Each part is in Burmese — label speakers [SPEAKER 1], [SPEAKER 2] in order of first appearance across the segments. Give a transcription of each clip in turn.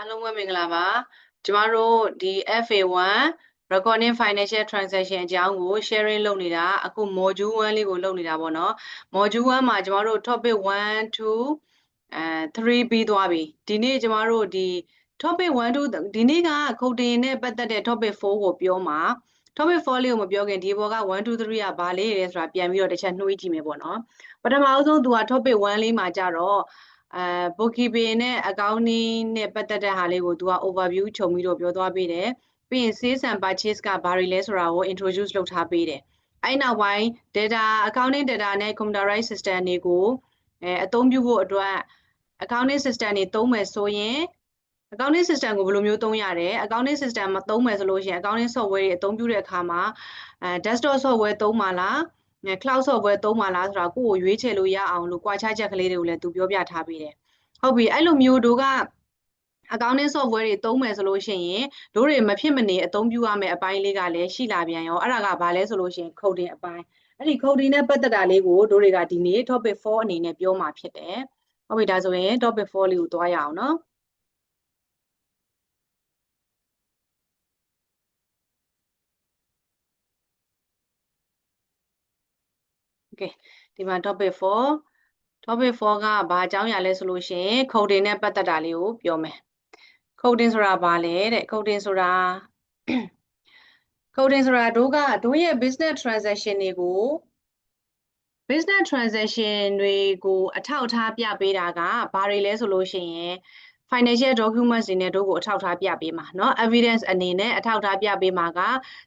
[SPEAKER 1] အားလုံးပဲမင်္ဂလာပါကျမတို့ဒီ FA1 recording financial transaction အကြောင်းကို sharing လုပ်နေတာအခု module 1လေးကိုလုပ်နေတာပေါ့နော် module 1မှာကျမတို့ topic 1 2အဲ3ပြီးသွားပြီဒီနေ့ကျမတို့ဒီ topic 1 2ဒီနေ့ကခုတ်တင်နဲ့ပတ်သက်တဲ့ topic 4ကိုပြောမှာ topic 4လေးကိုမပြောခင်ဒီဘောက1 2 3ကဘာလေးလဲဆိုတာပြန်ပြီးတော့တစ်ချက်နှွှေးကြည့်မယ်ပေါ့နော်ပထမအဆုံးသူက topic 1လေးမှာကြတော့ အဲ bookkeeping နဲ့ accounting နဲ့ပတ်သက်တဲ့ဟာလေးကိုသူက overview ခြုံပြီးတော့ပြောသွားပေးတယ်ပြီးရင် sales and purchase ကဘာတွေလဲဆိုတာကို introduce လုပ်ထားပေးတယ်အဲ့နောက်ပိုင်း data accounting data နဲ့ computerized system တွေကိုအဲအသုံးပြုဖို့အတွက် accounting system တွေသုံးမယ်ဆိုရင် accounting system ကိုဘယ်လိုမျိုးသုံးရလဲ accounting system မသုံးမယ်ဆိုလို့ရှိရင် accounting software တွေအသုံးပြုတဲ့အခါမှာအဲ desktop software သုံးပါလား cloud software သုံးပါလားဆိုတာကိုယ့်ကိုရွေးချယ်လို့ရအောင်လို့ကြွားချချက်ကလေးတွေကိုလည်းသူပြောပြထားပေးတယ်ဟုတ်ပြီအဲ့လိုမျိုးတို့က accounting software တွေသုံးမယ်ဆိုလို့ရှိရင်တို့တွေမဖြစ်မနေအသုံးပြုရမယ့်အပိုင်းလေးကလည်းရှိလာပြန်ရောအဲ့ဒါကဘာလဲဆိုလို့ရှိရင် coding အပိုင်းအဲ့ဒီ coding နဲ့ပတ်သက်တာလေးကိုတို့တွေကဒီနေ့ topic 4အနေနဲ့ပြောမှာဖြစ်တယ်ဟုတ်ပြီဒါဆိုရင် topic 4လေးကိုသွားရအောင်နော် ကဲဒီမှာ topic 4 topic 4ကဘာအကြောင်းအရာလဲဆိုလို့ရှိရင် coding နဲ့ပတ်သက်တာလေးကိုပြောမယ် coding ဆိုတာဘာလဲတဲ့ coding ဆိုတာ coding ဆိုတာတို့ကတို့ရဲ့ business transaction တွေကို business transaction တွေကိုအထောက်အထားပြပေးတာကဘာတွေလဲဆိုလို့ရှိရင် financial documents တွေနဲ့တို့ကိုအထောက်အထားပြပေးမှာเนาะ evidence အနေနဲ့အထောက်အထားပြပေးမှာက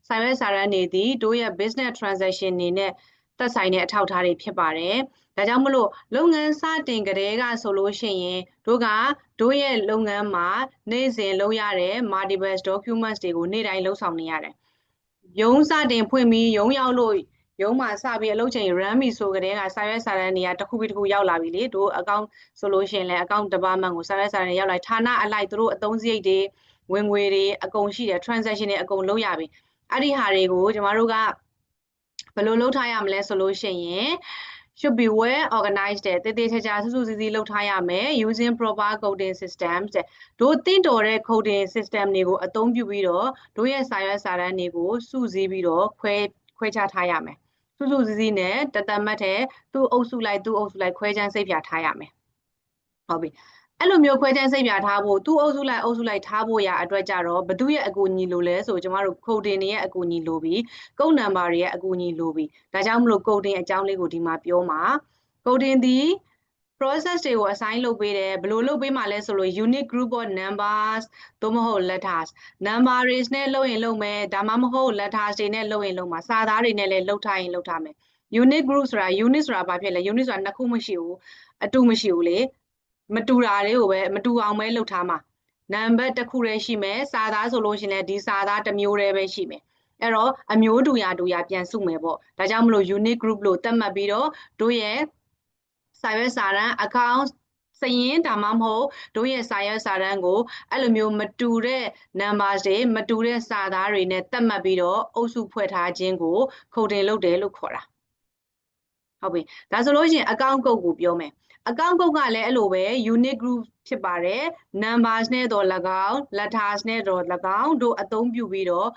[SPEAKER 1] ဆိုင်ရွက်စာရန်နေသည်တို့ရဲ့ business transaction နေနဲ့ သက်ဆိုင်တဲ့အထောက်အထားတွေဖြစ်ပါတယ်။ဒါကြောင့်မလို့လုပ်ငန်းစတင်ကြတဲ့ကဆိုလို့ရှိရင်တို့ကတို့ရဲ့လုပ်ငန်းမှာနေ့စဉ်လုပ်ရတဲ့ multiple documents တွေကိုနေ့တိုင်းလုပ်ဆောင်နေရတယ်။ရုံးစတင်ဖွင့်ပြီးရုံးရောက်လို့ရုံးမှာစပြီးအလုပ်ချိန် run ပြီဆိုကြတဲ့ကစာရွက်စာတမ်းတွေကတစ်ခုပြီးတစ်ခုရောက်လာပြီလေတို့ account ဆိုလို့ရှိရင်လည်း account department ကိုစာရွက်စာတမ်းတွေရောက်လာဌာနအလိုက်တို့အသုံးစရိတ်တွေဝင်ငွေတွေအကုန်ရှိတယ် transaction တွေအကုန်လုပ်ရပြီအဲ့ဒီဟာတွေကိုကျမတို့က ဘယ်လိုလုပ်ထားရမလဲဆိုလို့ရှိရင် should be well organized တဲ့တည်တည်ချာချာစုစုစည်းစည်းလုပ်ထားရမယ် using proper coding systems တဲ့တို့တင့်တော်တဲ့ coding system တွေကိုအသုံးပြုပြီးတော့တို့ရဲ့စာရွက်စာတမ်းတွေကိုစုစည်းပြီးတော့ခွဲခွဲခြားထားရမယ်စုစုစည်းစည်းနဲ့တသက်မှတ်တဲ့သူ့အုပ်စုလိုက်သူ့အုပ်စုလိုက်ခွဲခြမ်းစိတ်ပြထားရမယ်ဟုတ်ပြီ အဲ့လိုမျိုးခွဲခြမ်းစိတ်ပြထားဖို့သူ့အုပ်စုလိုက်အုပ်စုလိုက်ထားဖို့ရအတွက်ကြတော့ဘသူရဲ့အကူအညီလိုလဲဆိုကျမတို့ coding တွေရဲ့အကူအညီလိုပြီးကုတ်နံပါတ်တွေရဲ့အကူအညီလိုပြီးဒါကြောင့်မလို့ coding အကြောင်းလေးကိုဒီမှာပြောမှာ coding ဒီ process တွေကို assign လုပ်ပေးတယ်ဘယ်လိုလုပ်ပေးမှာလဲဆိုလို့ unique group of numbers သို့မဟုတ် letters number တွေနဲ့လုပ်ရင်လုပ်မယ်ဒါမှမဟုတ် letters တွေနဲ့လုပ်ရင်လုပ်မှာစာသားတွေနဲ့လည်းလုပ်ထားရင်လုပ်ထားမယ် unique group ဆိုတာ unit ဆိုတာဘာဖြစ်လဲ unit ဆိုတာနှစ်ခုမရှိဘူးအတူမရှိဘူးလေ မတူတာတွေကိုပဲမတူအောင်ပဲလုပ်ထားမှာနံပါတ်တစ်ခုတည်းရှိမယ်စာသားဆိုလို့ရှိရင်လည်းဒီစာသားတစ်မျိုးတည်းပဲရှိမယ်အဲ့တော့အမျိုးတူရတူရပြန်စုမယ်ပေါ့ဒါကြောင့်မလို့ unique group လို့သတ်မှတ်ပြီးတော့တို့ရဲ့စာရွက်စာတမ်း account စရင်ဒါမှမဟုတ်တို့ရဲ့စာရွက်စာတမ်းကိုအဲ့လိုမျိုးမတူတဲ့ numbers တွေမတူတဲ့စာသားတွေနဲ့သတ်မှတ်ပြီးတော့အုပ်စုဖွဲ့ထားခြင်းကိုခုတ်တင်လုပ်တယ်လို့ခေါ်တာဟုတ်ပြီဒါဆိုလို့ရှိရင် account code ကိုပြောမယ် account code ကလည်းအဲ့လိုပဲ unit group ဖြစ်ပါတယ် numbers နဲ့တော့၎င်း letters နဲ့တော့၎င်းတို့အသုံးပြုပြီးတော့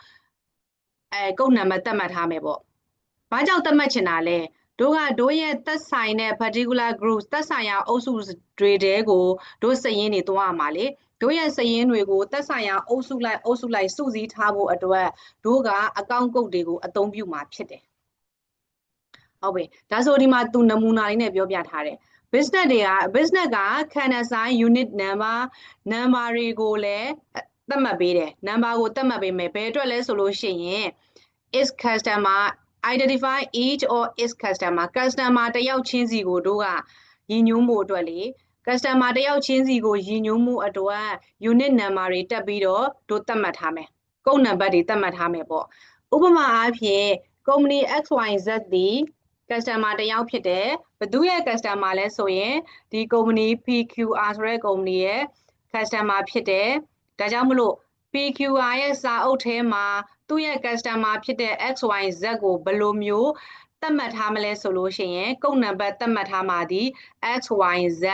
[SPEAKER 1] အဲကုတ်နံပါတ်သတ်မှတ်ထားမယ်ပေါ့။ဘာကြောင့်သတ်မှတ်ချင်တာလဲ။တို့ကတို့ရဲ့သက်ဆိုင်တဲ့ particular group သက်ဆိုင်ရာအုပ်စုတွေတဲကိုတို့စရင်တွေသွားရမှာလေ။တို့ရဲ့စရင်တွေကိုသက်ဆိုင်ရာအုပ်စုလိုက်အုပ်စုလိုက်စုစည်းထားဖို့အတွက်တို့ကအကောင့်ကုတ်တွေကိုအသုံးပြုမှာဖြစ်တယ်။ဟုတ်ပြီ။ဒါဆိုဒီမှာသူနမူနာလေးနဲ့ပြောပြထားတယ်။ business တွေက business က canal sign unit number number တွေကိုလည်းသတ်မှတ်ပေးတယ် number ကိုသတ်မှတ်ပေးမယ်ဘယ်အတွက်လဲဆိုလို့ရှိရင် is customer identify each or is customer customer တယောက်ချင်းစီကိုတို့ကရည်ညွှန်းမှုအတွက်လေ customer တယောက်ချင်းစီကိုရည်ညွှန်းမှုအတွက် unit number တွေတက်ပြီးတော့တို့သတ်မှတ်ထားမယ်ကုန်းနံပါတ်တွေသတ်မှတ်ထားမယ်ပေါ့ဥပမာအားဖြင့် company XYZ ဒီ customer တယောက်ဖြစ်တယ်ဘသူရဲ့ customer လဲဆိုရင်ဒီ company PQR ဆိုတဲ့ company ရဲ့ customer ဖြစ်တယ်ဒါကြောင့်မလို့ PQR ရဲ့စာအုပ်ထဲမှာသူ့ရဲ့ customer ဖြစ်တဲ့ XYZ ကိုဘယ်လိုမျိုးသတ်မှတ်ထားမလဲဆိုလို့ရှိရင်ကုတ်နံပါတ်သတ်မှတ်ထားမှာဒီ XYZ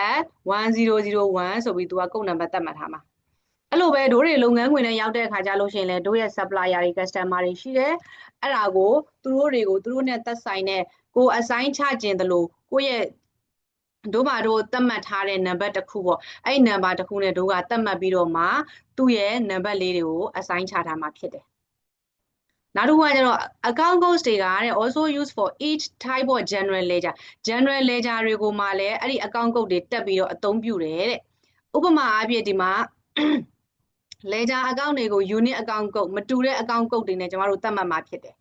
[SPEAKER 1] 1001ဆိုပြီးသူကကုတ်နံပါတ်သတ်မှတ်ထားမှာအဲ့လိုပဲတို့တွေလုပ်ငန်းခွင်နဲ့ရောက်တဲ့အခါကျလို့ရှိရင်လည်းတို့ရဲ့ supplier တွေ customer တွေရှိတယ်အဲ့ဒါကိုသူတို့တွေကိုသူတို့နဲ့သက်ဆိုင်တဲ့ ကို assign ချခြင်းတလို့ကိုယ့်ရဲ့တို့မှာတို့သတ်မှတ်ထားတဲ့နံပါတ်တစ်ခုပေါ့အဲ့ဒီနံပါတ်တစ်ခုနဲ့တို့ကသတ်မှတ်ပြီးတော့မှသူ့ရဲ့နံပါတ်လေးတွေကို assign ချထားမှာဖြစ်တယ်နောက်တစ်ခုကကျတော့ account codes တွေကတဲ့ also used for each type of general ledger general ledger တွေကိုမှလည်းအဲ့ဒီ account code တွေတက်ပြီးတော့အသုံးပြုတယ်တဲ့ဥပမာအားဖြင့်ဒီမှာ ledger account တွေကို unit account code မတူတဲ့ account code တွေနဲ့ကျမတို့သတ်မှတ်မှာဖြစ်တယ်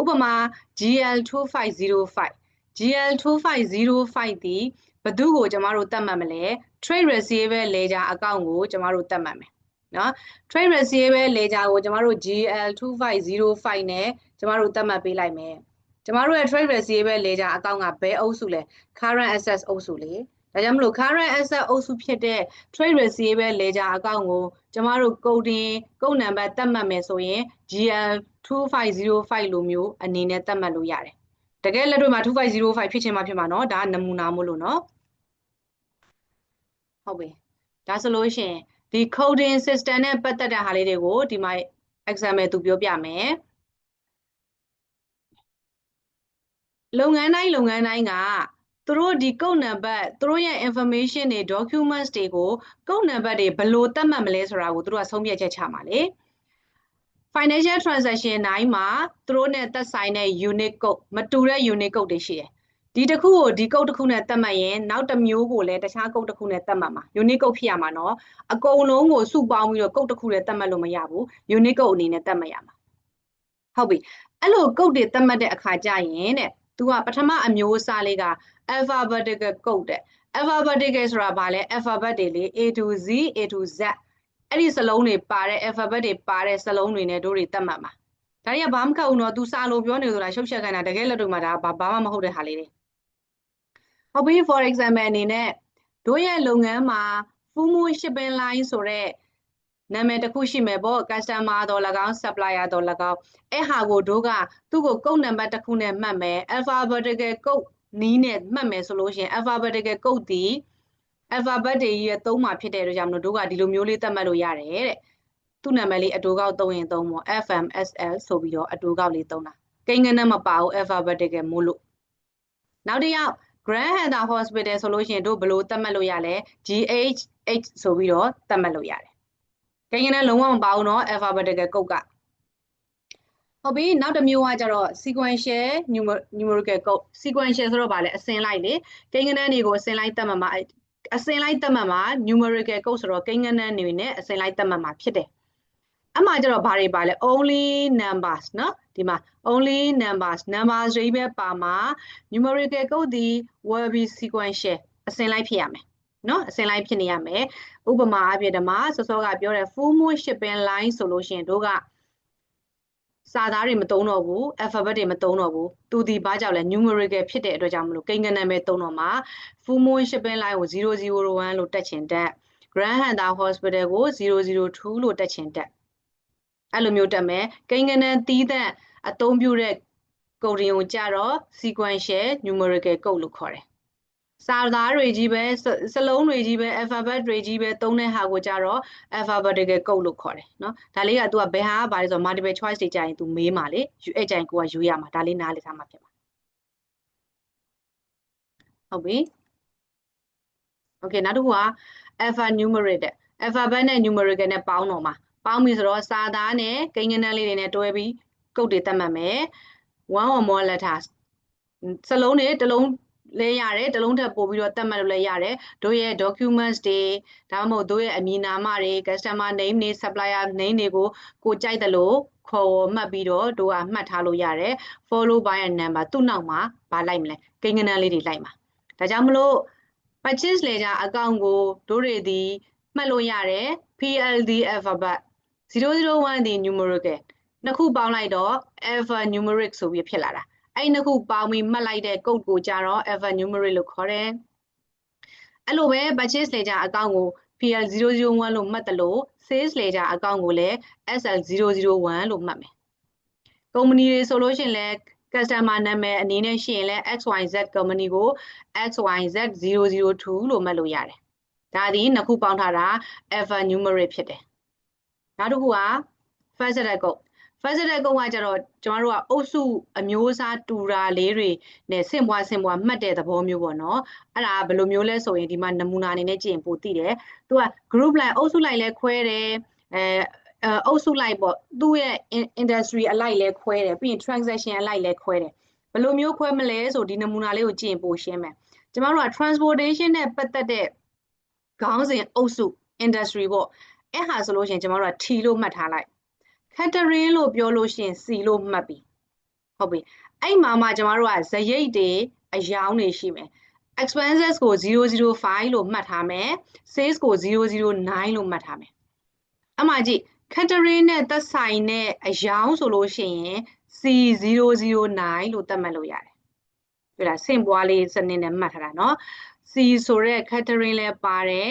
[SPEAKER 1] ဥပမာ GL2505 GL2505 ဒီဘသူကိုကျမတို့သတ်မှတ်မလဲ trade receivable ledger account ကိုကျမတို့သတ်မှတ်မယ်နော် trade receivable ledger ကိုကျမတို့ GL2505 နဲ့ကျမတို့သတ်မှတ်ပေးလိုက်မယ်ကျမတို့ရဲ့ trade receivable ledger account ကဘယ်အုပ်စုလဲ current assets အုပ်စုလေ ဒါကြောင့်မလို့ current asset အုပ်စုဖြစ်တဲ့ trade receivable ledger account ကိုကျမတို့ coding ကုတ်နံပါတ်သတ်မှတ်မယ်ဆိုရင် GL2505 လိုမျိုးအနေနဲ့သတ်မှတ်လို့ရတယ်တကယ်လက်တွေ့မှာ2505ဖြစ်ချင်မှဖြစ်မှာเนาะဒါကနမူနာမို့လို့เนาะဟုတ်ပြီဒါဆိုလို့ရှိရင်ဒီ coding system နဲ့ပတ်သက်တဲ့ဟာလေးတွေကိုဒီမှာ example သူပြောပြမယ်လုပ်ငန်းတိုင်းလုပ်ငန်းတိုင်းက သူတို့ဒီကုတ်နံပါတ်သူတို့ရဲ့ information တွေ documents တွေကိုကုတ်နံပါတ်တွေဘယ်လိုသတ်မှတ်မလဲဆိုတာကိုသူတို့ကဆုံးဖြတ်ချက်ချမှာလေ financial transaction တိုင်းမှာသူတို့နဲ့သက်ဆိုင်တဲ့ unit code မတူတဲ့ unit code တွေရှိတယ်ဒီတစ်ခုကိုဒီကုတ်တစ်ခုနဲ့သတ်မှတ်ရင်နောက်တစ်မျိုးကိုလည်းတခြားကုတ်တစ်ခုနဲ့သတ်မှတ်မှာ unit code ဖြစ်ရမှာနော်အကုန်လုံးကိုစုပေါင်းပြီးတော့ကုတ်တစ်ခုနဲ့သတ်မှတ်လို့မရဘူး unit code အနေနဲ့သတ်မှတ်ရမှာဟုတ်ပြီအဲ့လိုကုတ်တွေသတ်မှတ်တဲ့အခါကျရင်တဲ့ तू ကပထမအမျိုးအစားလေးက alphabetical code တဲ့ alphabetical ဆိုတာဘာလဲ alphabet တွေလေ A to Z A to Z အဲ့ဒီစလုံးတွေပါတဲ့ alphabet တွေပါတဲ့စလုံးတွေနဲ့တို့တွေသတ်မှတ်မှာဒါတွေကဘာမှမခက်ဘူးနော် तू စာလို့ပြောနေဆိုတာရှုပ်ချက်ခိုင်းတာတကယ်လက်တွေ့မှာဒါဘာမှမဟုတ်တဲ့ဟာလေးတွေဟုတ်ပြီ for example အနေနဲ့တို့ရဲ့လုပ်ငန်းမှာ Fumu shipping line ဆိုတဲ့နာမည်တစ်ခုရှိမယ်ပေါ့ customer တော့၎င်း supplier တော့၎င်းအဲ့ဟာကိုတို့ကသူ့ကိုကုတ်နံပါတ်တစ်ခုနဲ့မှတ်မယ် alphabetical code နီးနဲ့မှတ်မယ်ဆိုလို့ရှိရင် alphabetical code ဒီ alphabet တွေရဲ့သုံးမှာဖြစ်တဲ့အတွက်ကြောင့်မလို့တို့ကဒီလိုမျိုးလေးသတ်မှတ်လို့ရတယ်တဲ့သူ့နာမည်လေးအတူကောက်သုံးရင်သုံးပေါ့ FMSL ဆိုပြီးတော့အတူကောက်လေးသုံးတာကိန်းကနမပါဘူး alphabetical မို့လို့နောက်တစ်ယောက် Grand Hunter Hospital ဆိုလို့ရှိရင်တို့ဘယ်လိုသတ်မှတ်လို့ရလဲ GHH ဆိုပြီးတော့သတ်မှတ်လို့ရတယ်ကိန်းကနလုံးဝမပါဘူးเนาะ alphabetical code က ဟုတ်ပြီနောက်တစ်မျိုးကကြတော့ sequential numerical code sequential ဆိုတော့ဗာလဲအစင်လိုက်လေကိန်းကနန်းတွေကိုအစင်လိုက်သတ်မှတ်မှာအစင်လိုက်သတ်မှတ်မှာ numerical code ဆိုတော့ကိန်းကနန်းတွေနဲ့အစင်လိုက်သတ်မှတ်မှာဖြစ်တယ်အမှကျတော့ဘာတွေပါလဲ only numbers เนาะဒီမှာ only numbers numbers တွေပဲပါမှာ numerical code ဒီ will be sequential အစင်လိုက်ဖြစ်ရမယ်เนาะအစင်လိုက်ဖြစ်နေရမယ်ဥပမာအပြည့်ဓမ္မစောစောကပြောတဲ့ full moon shipping line ဆိုလို့ရှိရင်တို့က စာသားတွေမသုံးတော့ဘူး alphabet တွေမသုံးတော့ဘူးသူဒီဘာကြောင့်လဲ numerical ဖြစ်တဲ့အတွက်ကြောင့်မလို့ကိန်းဂဏန်းပဲသုံးတော့မှာ full moon shipping line ကို001လို့တက်ချင်တက် grand hunter hospital ကို002လို့တက်ချင်တက်အဲ့လိုမျိုးတက်မယ်ကိန်းဂဏန်းတီးတဲ့အသုံးပြုတဲ့ coding ကိုကြတော့ sequential numerical code လို့ခေါ်တယ် စာသားတွေကြီးပဲစလုံးတွေကြီးပဲ alphabet တွေကြီးပဲသုံးတဲ့ဟာကိုကြတော့ alphabetical code လို့ခေါ်တယ်နော်ဒါလေးက तू ကဘယ်ဟာကဘာလဲဆိုတော့ multiple choice တွေကြရင် तू မေးမှာလေအဲ့ကြရင်ကိုကယူရမှာဒါလေးနားလည်ထားမှာဖြစ်မှာဟုတ်ပြီ Okay နောက်တစ်ခုက alphanumeric တဲ့ alphabet နဲ့ numeric နဲ့ပေါင်းတော့မှာပေါင်းပြီဆိုတော့စာသားနဲ့ကိန်းဂဏန်းလေးတွေနဲ့တွဲပြီးကုတ်တွေသတ်မှတ်မယ် one or more letters စလုံးတွေတစ်လုံး လဲရတယ်တလုံးထပ်ပို့ပြီးတော့သတ်မှတ်လို့လည်းရတယ်တို့ရဲ့ documents တွေဒါမှမဟုတ်တို့ရဲ့အမည်နာမတွေ customer name တွေ supplier name တွေကိုကိုကြိုက်တယ်လို့ခေါ်မှတ်ပြီးတော့တို့ကမှတ်ထားလို့ရတယ် follow by a number သူ့နောက်မှာဗာလိုက်မလဲကိန်းဂဏန်းလေးတွေလိုက်မှာဒါကြောင့်မလို့ purchase ledger account ကိုတို့တွေဒီမှတ်လို့ရတယ် PLD alphabet 001ဒီ numerical နှစ်ခုပေါင်းလိုက်တော့ alpha numeric ဆိုပြီးဖြစ်လာတာ အဲ့နှစ်ခုပေါင်းပြီးမှတ်လိုက်တဲ့ code ကိုကြတော့ alphanumeric လို့ခေါ်တယ်အဲ့လိုပဲ purchase ledger account ကို PL001 လို့မှတ်တယ်လို့ sales ledger account ကိုလည်း SL001 လို့မှတ်မယ်ကုမ္ပဏီတွေဆိုလို့ရှိရင်လည်း customer နာမည်အနေနဲ့ရှိရင်လည်း XYZ company ကို XYZ002 လို့မှတ်လို့ရတယ်ဒါဒီနှစ်ခုပေါင်းထားတာ alphanumeric ဖြစ်တယ်နောက်တစ်ခုက faceted code faceted code ကကြတော့ကျွန်တော်တို့ကအုပ်စုအမျိုးအစားတူတာလေးတွေနဲ့ဆင့်ပွားဆင့်ပွားမှတ်တဲ့သဘောမျိုးပေါ့နော်အဲ့ဒါကဘယ်လိုမျိုးလဲဆိုရင်ဒီမှာနမူနာအနေနဲ့ကြည့်ရင်ပိုသိတယ်သူက group line အုပ်စုလိုက်လဲခွဲတယ်အဲအဲအုပ်စုလိုက်ပေါ့သူ့ရဲ့ industry အလိုက်လဲခွဲတယ်ပြီးရင် transaction အလိုက်လဲခွဲတယ်ဘယ်လိုမျိုးခွဲမလဲဆိုဒီနမူနာလေးကိုကြည့်ရင်ပိုရှင်းမယ်ကျမတို့က transportation နဲ့ပတ်သက်တဲ့ခေါင်းစဉ်အုပ်စု industry ပေါ့အဲ့ဟာဆိုလို့ရှိရင်ကျမတို့က T လို့မှတ်ထားလိုက် catering လို့ပြောလို့ရှိရင် C လို့မှတ်ပြီဟုတ်ပြီအဲ့မှာမှကျမတို့ကဇရိတ်တွေအယောင်းတွေရှိမယ် expenses ကို005လို့မှတ်ထားမယ် sales ကို009လို့မှတ်ထားမယ်အမှကြည့် catering နဲ့သက်ဆိုင်တဲ့အယောင်းဆိုလို့ရှိရင် C009 လို့သတ်မှတ်လို့ရတယ်တွေ့လားဆင့်ပွားလေးစနစ်နဲ့မှတ်ထားတာเนาะ C ဆိုတဲ့ catering လဲပါတယ်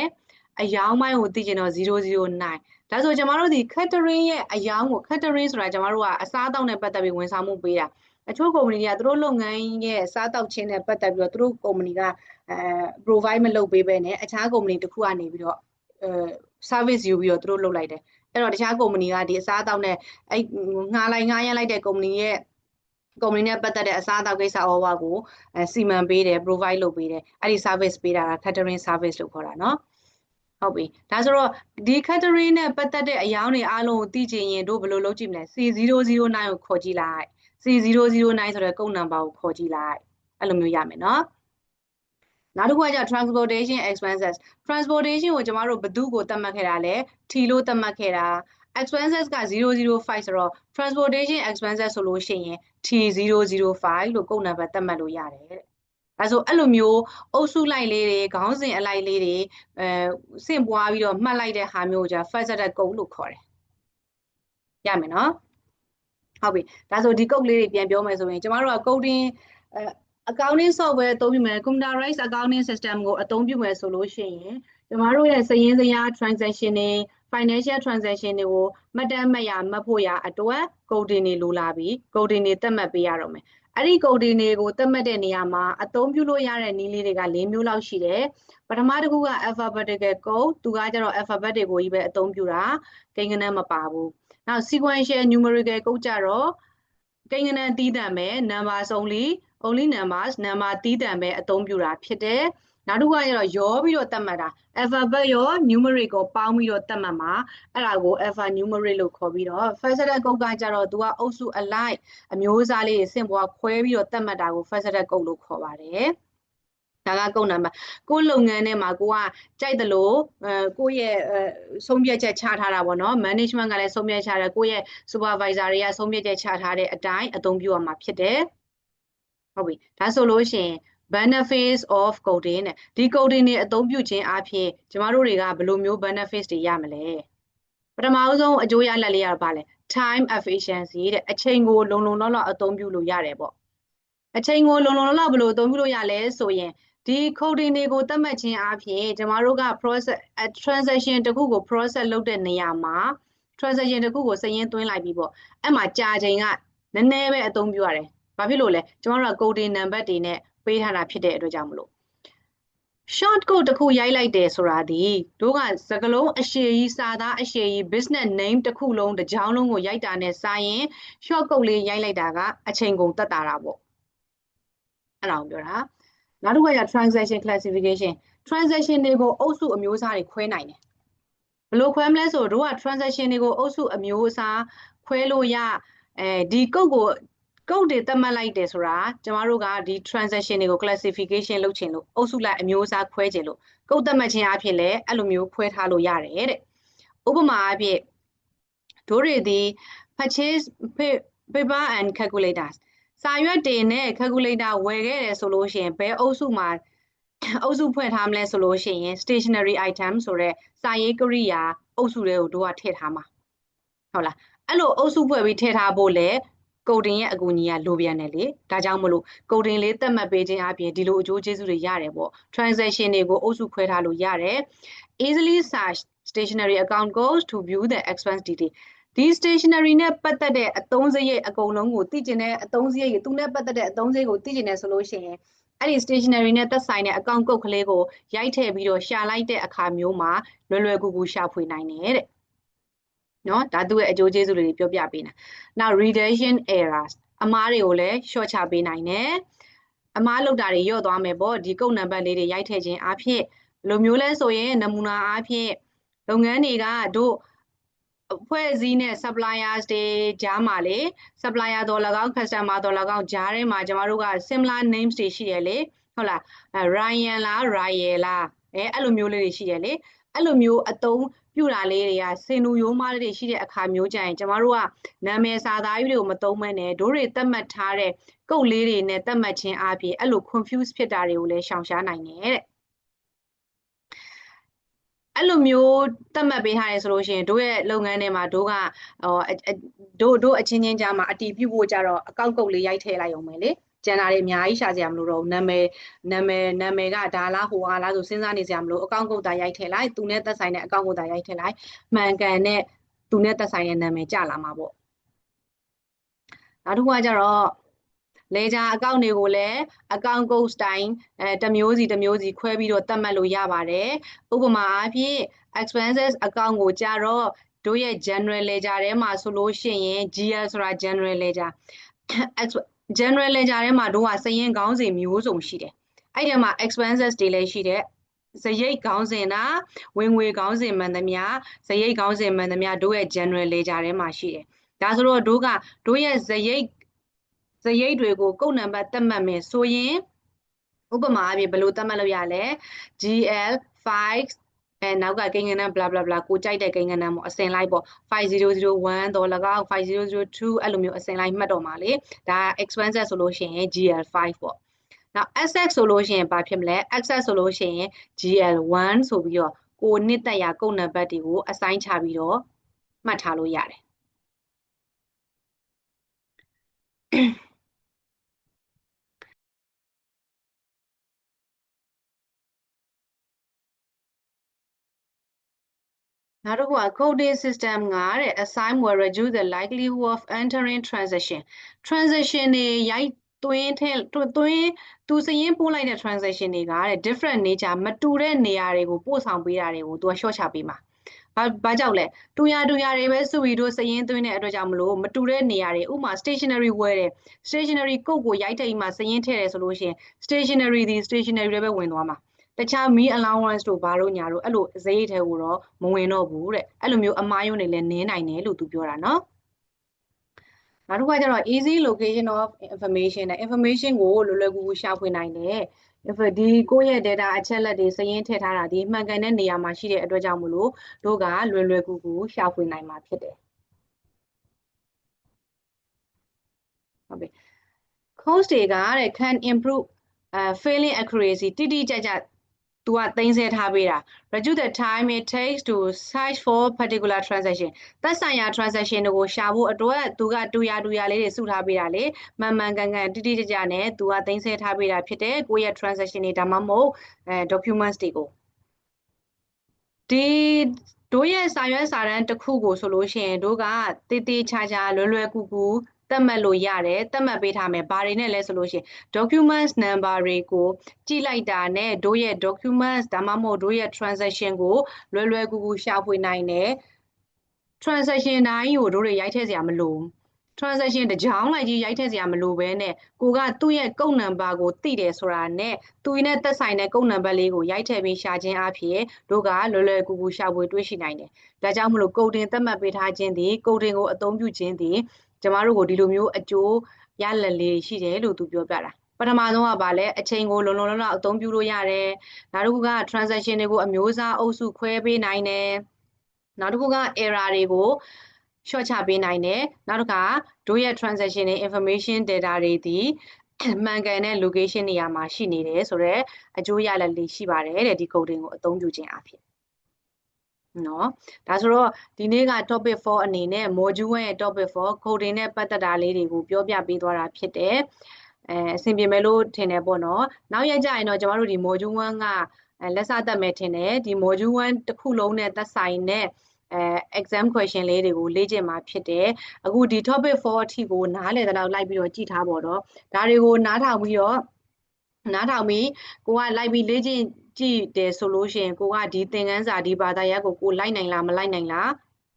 [SPEAKER 1] အယောင်းပိုင်းကိုသိကျင်တော့009 ဒါဆိုကျမတို့ဒီ catering ရဲ့အယောင်းကို catering ဆိုတာကျမတို့ကအစားအသောက်နဲ့ပတ်သက်ပြီးဝန်ဆောင်မှုပေးတာအချို့ကုမ္ပဏီတွေကသူတို့လုပ်ငန်းရဲ့စားတောက်ခြင်းနဲ့ပတ်သက်ပြီးတော့သူတို့ကုမ္ပဏီကအဲ provide မလုပ်ပေးဘဲနဲ့အခြားကုမ္ပဏီတစ်ခုကနေပြီးတော့အဲ service ယူပြီးတော့သူတို့လုပ်လိုက်တယ်အဲ့တော့တခြားကုမ္ပဏီကဒီအစားအသောက်နဲ့အဲ့ငှားလိုက်ငှားရမ်းလိုက်တဲ့ကုမ္ပဏီရဲ့ကုမ္ပဏီနဲ့ပတ်သက်တဲ့အစားအသောက်ကိစ္စဩဝါကိုအဲစီမံပေးတယ် provide လုပ်ပေးတယ်အဲ့ဒီ service ပေးတာက catering service လို့ခေါ်တာเนาะ ဟုတ်ပြီဒါဆိုတော့ဒီ catering နဲ့ပတ်သက်တဲ့အယောင်းတွေအားလုံးကိုသိချင်ရင်တို့ဘယ်လိုလုပ်ကြည့်မလဲ C009 ကိုခေါ်ကြည့်လိုက် C009 ဆိုတဲ့ကုတ်နံပါတ်ကိုခေါ်ကြည့်လိုက်အဲ့လိုမျိုးရမယ်နော်နောက်တစ်ခုကကျ transportation expenses transportation ကိုကျမတို့ဘယ်သူကိုသတ်မှတ်ခဲ့တာလဲ T လို့သတ်မှတ်ခဲ့တာ expenses က005ဆိုတော့ transportation expenses ဆိုလို့ရှိရင် T005 လို့ကုတ်နံပါတ်သတ်မှတ်လို့ရတယ်တဲ့ ဒါဆိုအဲ့လိုမျိုးအုပ်စုလိုက်လေးတွေခေါင်းစဉ်အလိုက်လေးတွေအဲဆင့်ပွားပြီးတော့မှတ်လိုက်တဲ့ဟာမျိုးကိုじゃ faceted code လို့ခေါ်တယ်ရမယ်နော်ဟုတ်ပြီဒါဆိုဒီ code လေးတွေပြန်ပြောမယ်ဆိုရင်ကျမတို့က coding အဲ accounting software အသုံးပြုမယ် computerized accounting system ကိုအသုံးပြုမယ်ဆိုလို့ရှိရင်ကျမတို့ရဲ့စရင်းစရာ transaction တွေ financial transaction တွေကိုမှတ်တမ်းမှတ်ရမှတ်ဖို့ရအတွက် coding တွေလိုလာပြီ coding တွေသတ်မှတ်ပေးရတော့မယ် အဲ့ဒီ coding တွေကိုသတ်မှတ်တဲ့နေရာမှာအသုံးပြုလို့ရတဲ့နည်းလေးတွေက၄မျိုးလောက်ရှိတယ်ပထမတစ်ခုက alphabetical code သူကကျတော့ alphabet တွေကိုကြီးပဲအသုံးပြုတာကိန်းဂဏန်းမပါဘူးနောက် sequential numerical code ကြတော့ကိန်းဂဏန်းတီးတန့်ပဲ numbers only only numbers number တီးတန့်ပဲအသုံးပြုတာဖြစ်တယ် နောက်တစ်ခုကကျတော့ရောပြီးတော့သတ်မှတ်တာ alphabet ရော numeric ကိုပေါင်းပြီးတော့သတ်မှတ်မှာအဲ့ဒါကို alpha numeric လို့ခေါ်ပြီးတော့ faceted code ကကျတော့သူကအုပ်စုအလိုက်အမျိုးအစားလေးတွေဆင့်ပွားခွဲပြီးတော့သတ်မှတ်တာကို faceted code လို့ခေါ်ပါတယ်ဒါကကုန်းနံပါတ်ကိုလုပ်ငန်းထဲမှာကိုကကြိုက်တယ်လို့အဲကိုရဲ့ဆုံးဖြတ်ချက်ချထားတာပေါ့နော် management ကလည်းဆုံးဖြတ်ချတယ်ကိုရဲ့ supervisor တွေကဆုံးဖြတ်ချက်ချထားတဲ့အတိုင်းအသုံးပြုရမှာဖြစ်တယ်ဟုတ်ပြီဒါဆိုလို့ရှိရင် benefits of coding တဲ့ဒီ coding တွေအသုံးပြုခြင်းအပြင်ကျမတို့တွေကဘယ်လိုမျိုး benefits တွေရမလဲပထမဆုံးအကျိုးရလဒ်လေးရပါလဲ time efficiency တဲ့အချိန်ကိုလုံလုံလောက်လောက်အသုံးပြုလို့ရတယ်ပေါ့အချိန်ကိုလုံလုံလောက်လောက်ဘယ်လိုအသုံးပြုလို့ရလဲဆိုရင်ဒီ coding တွေကိုသတ်မှတ်ခြင်းအပြင်ကျမတို့က process transaction တခုကို process လုပ်တဲ့နေရာမှာ transaction တခုကိုစရင်းသွင်းလိုက်ပြီးပေါ့အဲ့မှာကြာချိန်ကနည်းနည်းပဲအသုံးပြုရတယ်ဘာဖြစ်လို့လဲကျမတို့က coding number တွေနဲ့ ပေးထားတာဖြစ်တဲ့အတွက်ကြောင့်မလို့ short code တစ်ခုရိုက်လိုက်တယ်ဆိုတာဒီတို့ကစကလုံးအရှည်ကြီးစာသားအရှည်ကြီး business name တစ်ခုလုံးတစ်ကြောင်းလုံးကိုရိုက်တာနဲ့စာရင် short code လေးရိုက်လိုက်တာကအချိန်ကုန်တက်တာတာပေါ့အဲ့ဒါကိုပြောတာနောက်တစ်ခုက transaction classification transaction တွေကိုအုပ်စုအမျိုးအစားတွေခွဲနိုင်တယ်ဘယ်လိုခွဲမလဲဆိုတော့တို့က transaction တွေကိုအုပ်စုအမျိုးအစားခွဲလို့ရအဲဒီကုတ်ကို ကုတ်တွေသတ်မှတ်လိုက်တယ်ဆိုတာကျမတို့ကဒီ transaction တွေကို classification လုပ်ချင်လို့အုပ်စုလိုက်အမျိုးအစားခွဲချင်လို့ကုတ်သတ်မှတ်ခြင်းအဖြစ်လည်းအဲ့လိုမျိုးခွဲထားလို့ရတယ်တဲ့ဥပမာအဖြစ်တို့တွေဒီ purchase paper and calculators စာရွက်တင်နဲ့ calculator ဝယ်ခဲ့တယ်ဆိုလို့ရှိရင်ဘယ်အုပ်စုမှာအုပ်စုဖွဲ့ထားမလဲဆိုလို့ရှိရင် stationery item ဆိုတဲ့စာရေးကိရိယာအုပ်စုတွေကိုတို့ကထည့်ထားမှာဟုတ်လားအဲ့လိုအုပ်စုဖွဲ့ပြီးထည့်ထားဖို့လေ coding ရဲ့အကူအညီကလိုပြန်တယ်လေဒါကြောင့်မလို့ coding လေးသတ်မှတ်ပေးခြင်းအပြင်ဒီလိုအကျိုးကျေးဇူးတွေရတယ်ပေါ့ transaction တွေကိုအုပ်စုခွဲထားလို့ရတယ် easily search stationery account goes to view the expense detail ဒီ stationery နဲ့ပတ်သက်တဲ့အသုံးစရိတ်အကုန်လုံးကိုသိကျင်တဲ့အသုံးစရိတ်သူနဲ့ပတ်သက်တဲ့အသုံးစရိတ်ကိုသိကျင်တယ်ဆိုလို့ရှိရင်အဲ့ဒီ stationery နဲ့သက်ဆိုင်တဲ့ account code ကလေးကိုရိုက်ထည့်ပြီးတော့ရှာလိုက်တဲ့အခါမျိုးမှာလွယ်လွယ်ကူကူရှာဖွေနိုင်တယ်တဲ့ နော်ဒါသူ့ရဲ့အကျိုးကျေးဇူးတွေပြောပြပေးနေတာနောက် redaction errors အမားတွေကိုလည်း short ချပေးနိုင်တယ်အမားလောက်တာတွေညော့သွားမယ်ပေါ့ဒီကုတ်နံပါတ်လေးတွေရိုက်ထည့်ခြင်းအဖြစ်ဘယ်လိုမျိုးလဲဆိုရင်နမူနာအဖြစ်လုပ်ငန်းတွေကတို့အဖွဲ့အစည်းနဲ့ suppliers တွေကြားမှာလေ supplier တော်၎င်း customer တော်၎င်းကြားထဲမှာကျမတို့က similar names တွေရှိတယ်လေဟုတ်လား Ryan လား Ryan လားအဲအဲ့လိုမျိုးလေးတွေရှိတယ်လေအဲ့လိုမျိုးအသုံး ပြုတာလေးတွေကစင်လူရိုးမားတွေရှိတဲ့အခါမျိုးကြရင်ကျမတို့ကနာမည်စာသားကြီးတွေကိုမသုံးမနဲ့တို့တွေသတ်မှတ်ထားတဲ့ကုတ်လေးတွေနဲ့သတ်မှတ်ခြင်းအပြင်အဲ့လို confuse ဖြစ်တာတွေကိုလည်းရှောင်ရှားနိုင်တယ်တဲ့အဲ့လိုမျိုးသတ်မှတ်ပေးထားရဆိုလို့ရှိရင်တို့ရဲ့လုပ်ငန်းထဲမှာတို့ကဟိုတို့တို့အချင်းချင်းကြားမှာအတီးပြုတ်ဖို့ကြတော့အကောက်ကုတ်လေးရိုက်ထည့်လိုက်အောင်မယ်လေ ကျန်တာတွေအများကြီးရှာစရာမလိုတော့ဘူးနာမည်နာမည်နာမည်ကဒါလားဟိုဟာလားဆိုစဉ်းစားနေစရာမလိုအကောင့်ကုတ်တာရိုက်ထည့်လိုက်သူနဲ့သက်ဆိုင်တဲ့အကောင့်ကုတ်တာရိုက်ထည့်လိုက်မှန်ကန်တဲ့သူနဲ့သက်ဆိုင်တဲ့နာမည်ကြလာမှာပေါ့နောက်တစ်ခုကကြတော့လေဂျာအကောင့်တွေကိုလည်းအကောင့်ကုတ်စတိုင်အဲတစ်မျိုးစီတစ်မျိုးစီခွဲပြီးတော့သတ်မှတ်လို့ရပါတယ်ဥပမာအားဖြင့် expenses အကောင့်ကိုကြတော့တို့ရဲ့ general ledger ထဲမှာဆိုလို့ရှိရင် GL ဆိုတာ general ledger general ledger ထဲမှာတို့ကစရင်ခေါင်းစဉ်မျိုးစုံရှိတယ်အဲ့ဒီမှာ expenses တွေလည်းရှိတယ်ဇရိတ်ခေါင်းစဉ်တာဝင်ငွေခေါင်းစဉ်မှန်သမျှဇရိတ်ခေါင်းစဉ်မှန်သမျှတို့ရဲ့ general ledger ထဲမှာရှိတယ်ဒါဆိုတော့တို့ကတို့ရဲ့ဇရိတ်ဇရိတ်တွေကိုကုတ်နံပါတ်သတ်မှတ်မယ်ဆိုရင်ဥပမာအပြင်ဘယ်လိုသတ်မှတ်လို့ရလဲ GL 5 အဲနောက်ကကိန်းဂဏန်း blah blah blah ကိုကြိုက်တဲ့ကိန်းဂဏန်းပေါ့အစင်လိုက်ပေါ့5001တော့၎င်း5002အဲ့လိုမျိုးအစင်လိုက်မှတ်တော့မှာလေဒါ expenses ဆိုလို့ရှိရင် GL5 ပေါ့နောက် asset ဆိုလို့ရှိရင်ဘာဖြစ်မလဲ asset ဆိုလို့ရှိရင် GL1 ဆိုပြီးတော့ကိုနှစ်သက်ရာကုတ်နံပါတ်တွေကို assign ချပြီးတော့မှတ်ထားလို့ရတယ် နောက်တစ်ခုက coding system ကတဲ့ assign will reduce the likelihood of entering transaction transaction တွေရိုက်သွင်းထဲသွင်းသူစရင်ပို့လိုက်တဲ့ transaction တွေကတဲ့ different nature မတူတဲ့နေရာတွေကိုပို့ဆောင်ပေးတာတွေကိုသူက short ချပေးမှာဘာဘာကြောက်လဲတူရတူရတွေပဲစုပြီးတို့စရင်သွင်းတဲ့အတွက်ကြောင့်မလို့မတူတဲ့နေရာတွေဥမာ stationery ဝယ်တယ် stationery ကုတ်ကိုရိုက်ထိတ်မှစရင်ထည့်တယ်ဆိုလို့ရှိရင် stationery ဒီ stationery တွေပဲဝင်သွားမှာ တခြား me allowance တို့ဘာလို့ညာတို့အဲ့လိုဈေးထဲကိုတော့မဝင်တော့ဘူးတဲ့အဲ့လိုမျိုးအမားယုံတွေလည်းနင်းနိုင်တယ်လို့သူပြောတာနော်နောက်တစ်ခါကျတော့ easy location of information နဲ့ information ကိုလွယ်လွယ်ကူကူရှာဖွေနိုင်တယ်ဒီကိုယ့်ရဲ့ data အချက်လက်တွေစရင်းထည့်ထားတာဒီမှန်ကန်တဲ့နေရာမှာရှိတဲ့အတွက်ကြောင့်မလို့တို့ကလွယ်လွယ်ကူကူရှာဖွေနိုင်မှာဖြစ်တယ်ဟုတ်ပြီ course တွေကတဲ့ can improve uh failing accuracy တိတိကျကျ သူကသိမ်းဆည်းထားပေးတာ reduce the time it takes to search for particular transaction သက်ဆိုင်ရာ transaction တွေကိုရှာဖို့အတွက်သူကတူရတူရလေးတွေစုထားပေးတာလေမှန်မှန်ကန်ကန်တိတိကျကျနဲ့သူကသိမ်းဆည်းထားပေးတာဖြစ်တဲ့ကိုယ့်ရဲ့ transaction တွေဒါမှမဟုတ်အဲ documents တွေကိုဒီတို့ရဲ့စာရွက်စာတမ်းတစ်ခုကိုဆိုလို့ရှိရင်တို့ကတေးသေးချာချာလွယ်လွယ်ကူကူ သတ်မှတ်လို့ရတယ်သတ်မှတ်ပေးထားမယ်ဘာတွေနဲ့လဲဆိုလို့ရှိရင် documents number တွေကိုကြည့်လိုက်တာနဲ့တို့ရဲ့ documents ဒါမှမဟုတ်တို့ရဲ့ transaction ကိုလွယ်လွယ်ကူကူရှာဖွေနိုင်တယ် transaction တိုင်းကိုတို့တွေရိုက်ထည့်စရာမလိုဘူး transaction တကြောင်လိုက်ကြီးရိုက်ထည့်စရာမလိုဘဲနဲ့ကိုကသူ့ရဲ့ကုတ်နံပါတ်ကိုသိတယ်ဆိုတာနဲ့သူနဲ့သက်ဆိုင်တဲ့ကုတ်နံပါတ်လေးကိုရိုက်ထည့်ပြီးရှာခြင်းအဖြစ်တို့ကလွယ်လွယ်ကူကူရှာဖွေတွေ့ရှိနိုင်တယ်။ဒါကြောင့်မလို့ကုတ်တင်သတ်မှတ်ပေးထားခြင်းသည်ကုတ်တင်ကိုအသုံးပြုခြင်းသည် ကျမတို့ကိုဒီလိုမျိုးအကျိုးရလဒ်လေးရှိတယ်လို့သူပြောပြတာပထမဆုံးကပါလဲအချိန်ကိုလုံလုံလောက်လောက်အသုံးပြုလို့ရတယ်နောက်တစ်ခုက transaction တွေကိုအမျိုးအစားအုပ်စုခွဲပေးနိုင်တယ်နောက်တစ်ခုက error တွေကို short ချပေးနိုင်တယ်နောက်တစ်ခါတို့ရဲ့ transaction တွေ information data တွေဒီမှန်ကန်တဲ့ location နေရာမှာရှိနေတယ်ဆိုတော့အကျိုးရလဒ်လေးရှိပါတယ်တဲ့ဒီ coding ကိုအသုံးပြုခြင်းအဖြစ် နော်ဒါဆိုတော့ဒီနေ့က topic 4အနေနဲ့ module 1ရဲ့ topic 4 coding နဲ့ပတ်သက်တာလေးတွေကိုပြောပြပေးသွားတာဖြစ်တယ်အဲအဆင်ပြေမယ်လို့ထင်တယ်ပေါ့နော်နောက်ရက်ကျရင်တော့ကျမတို့ဒီ module 1ကလက်စသက်မယ်ထင်တယ်ဒီ module 1တစ်ခုလုံးနဲ့သက်ဆိုင်တဲ့အဲ exam question လေးတွေကိုလေ့ကျင့်မှာဖြစ်တယ်အခုဒီ topic 4အထိကိုနားလည်တဲ့လောက်လိုက်ပြီးတော့ကြည့်ထားပေါ့တော့ဒါတွေကိုနားထောင်ပြီးတော့နားထောင်ပြီးကိုကလိုက်ပြီးလေ့ကျင့် ကြည့်တယ်ဆိုလို့ရှိရင်ကိုကဒီသင်ခန်းစာဒီဘာသာရပ်ကိုကိုလိုက်နိုင်လားမလိုက်နိုင်လား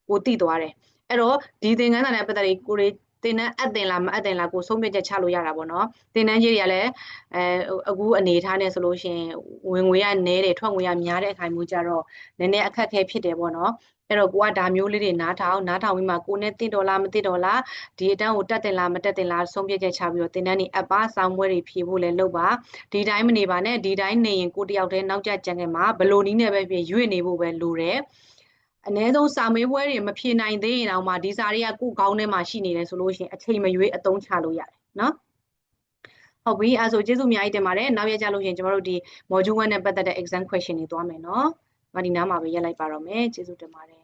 [SPEAKER 1] ကိုသိသွားတယ်အဲ့တော့ဒီသင်ခန်းစာနဲ့ပတ်သက်ပြီးကိုရီ တင်တန်းအပ်တင်လားမအပ်တင်လားကိုဆုံးဖြတ်ချက်ချလို့ရတာပေါ့နော်တင်တန်းကြီးတွေကလည်းအဲအခုအနေထားနဲ့ဆိုလို့ရှိရင်ဝင်ငွေကနည်းတယ်ထွက်ငွေကများတဲ့အခါမျိုးကြတော့နည်းနည်းအခက်အခဲဖြစ်တယ်ပေါ့နော်အဲ့တော့ကိုကဒါမျိုးလေးတွေနားထောင်နားထောင်ပြီးမှကိုနဲ့တင့်တော်လားမတင့်တော်လားဒီအတန်းကိုတက်တင်လားမတက်တင်လားဆုံးဖြတ်ချက်ချပြီးတော့တင်တန်းနေအပ်ပါစောင်းပွဲတွေဖြေဖို့လည်းလုပ်ပါဒီတိုင်းမနေပါနဲ့ဒီတိုင်းနေရင်ကိုတယောက်တည်းနောက်ကျကြံခဲ့မှာဘယ်လိုနည်းနဲ့ပဲဖြစ်ရွေ့နေဖို့ပဲလိုတယ် အ ਨੇ ဆုံးစာမေးပွဲတွေမဖြေနိုင်သေးရင်တော့မှဒီစာတွေကကိုယ်ကောင်းထဲမှာရှိနေတယ်ဆိုလို့ရှိရင်အချိန်မရွေးအသုံးချလို့ရတယ်နော်ဟုတ်ပြီအဲဆိုကျေးဇူးအများကြီးတင်ပါတယ်နောက်ရကြလို့ရှိရင်ကျမတို့ဒီ module 1နဲ့ပတ်သက်တဲ့ exam question တွေသွားမယ်နော်။မဒီနားမှာပဲရက်လိုက်ပါတော့မယ်ကျေးဇူးတင်ပါတယ်